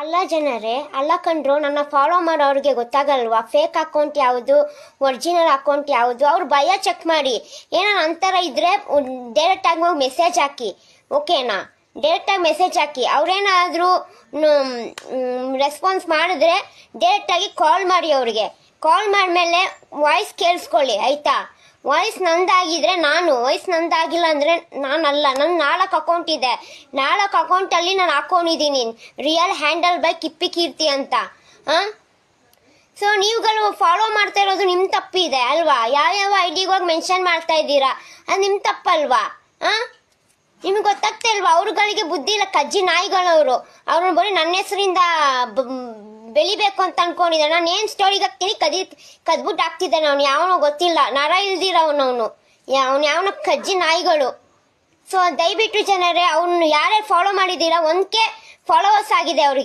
ಅಲ್ಲ ಜನರೇ, ಅಲ್ಲ ಕಂಡ್ರು ನನ್ನ ಫಾಲೋ ಮಾಡೋರಿಗೆ ಗೊತ್ತಾಗಲ್ವಾ? ಫೇಕ್ ಅಕೌಂಟ್ ಯಾವುದು ಒರಿಜಿನಲ್ ಅಕೌಂಟ್ ಯಾವುದು? ಅವ್ರ ಭಯ ಚೆಕ್ ಮಾಡಿ. ಏನೋ ಅಂತರ ಇದ್ರೆ ಡೈರೆಕ್ಟ್ ಆಗಿ ಹೋಗಿ ಮೆಸೇಜ್ ಹಾಕಿ. ಓಕೆನಾ ಡೈರೆಕ್ಟ್ ಆಗಿ ಮೆಸೇಜ್ ಹಾಕಿ. ಅವ್ರೇನಾದ್ರೂ ರೆಸ್ಪಾನ್ಸ್ ಮಾಡಿದ್ರೆ ಡೈರೆಕ್ಟ್ ಆಗಿ ಕಾಲ್ ಮಾಡಿ ಅವ್ರಿಗೆ. ಕಾಲ್ ಮಾಡಿದ್ಮೇಲೆ ವಾಯ್ಸ್ ಕೇಳಿಸ್ಕೊಳ್ಳಿ, ಆಯ್ತಾ? ವಾಯ್ಸ್ ನಂದಾಗಿದ್ರೆ ನಾನು ವಾಯ್ಸ್ ನಂದಾಗಿಲ್ಲ ಅಂದ್ರೆ ನಾನಲ್ಲ. ನನ್ನ ನಾಲ್ಕು ಅಕೌಂಟ್ ಇದೆ. ನಾಲ್ಕು ಅಕೌಂಟಲ್ಲಿ ನಾನು ಹಾಕೊಂಡಿದ್ದೀನಿ. Real handle by Kippi Keerthi ಅಂತ. ಹಾಂ? ಸೊ ನೀವುಗಳು ಫಾಲೋ ಮಾಡ್ತಾ ಇರೋದು ನಿಮ್ಮ ತಪ್ಪಿದೆ ಅಲ್ವಾ? ಯಾವ್ಯಾವ ಐ ಡಿಗೋಗಿ ಮೆನ್ಷನ್ ಮಾಡ್ತಾ ಇದ್ದೀರಾ? ಅದು ನಿಮ್ಮ ತಪ್ಪಲ್ವಾ? ಹಾಂ? ನಿಮ್ಗೆ ಗೊತ್ತಾಗ್ತಾ ಇಲ್ವಾ ಅವ್ರುಗಳಿಗೆ ಬುದ್ಧಿ ಇಲ್ಲ, ಕಜ್ಜಿ ನಾಯಿಗಳವರು. ಅವ್ರನ್ನ ಬರೀ ನನ್ನ ಹೆಸರಿಂದ ಬೆಳಿಬೇಕು ಅಂತ ಅನ್ಕೊಂಡಿದ್ದೆ. ನಾನು ಏನು ಸ್ಟೋರಿಗೆ ಹಾಕ್ತೀನಿ? ಕದಿ ಕದ್ಬಿಟ್ಟು ಹಾಕ್ತಿದ್ದಾನೆ ಅವ್ನು. ಯಾವನೋ ಗೊತ್ತಿಲ್ಲ. ನರ ಇಲ್ದಿರ ಅವನು ಅವ್ನು. ಯಾವನ ಕಜ್ಜಿ ನಾಯಿಗಳು. ಸೊ ದಯವಿಟ್ಟು ಜನರೇ, ಅವ್ನು ಯಾರೇ ಫಾಲೋ ಮಾಡಿದ್ದೀರಾ, ಒಂದ್ಕೆ ಫಾಲೋವರ್ಸ್ ಆಗಿದೆ ಅವ್ರಿಗೆ.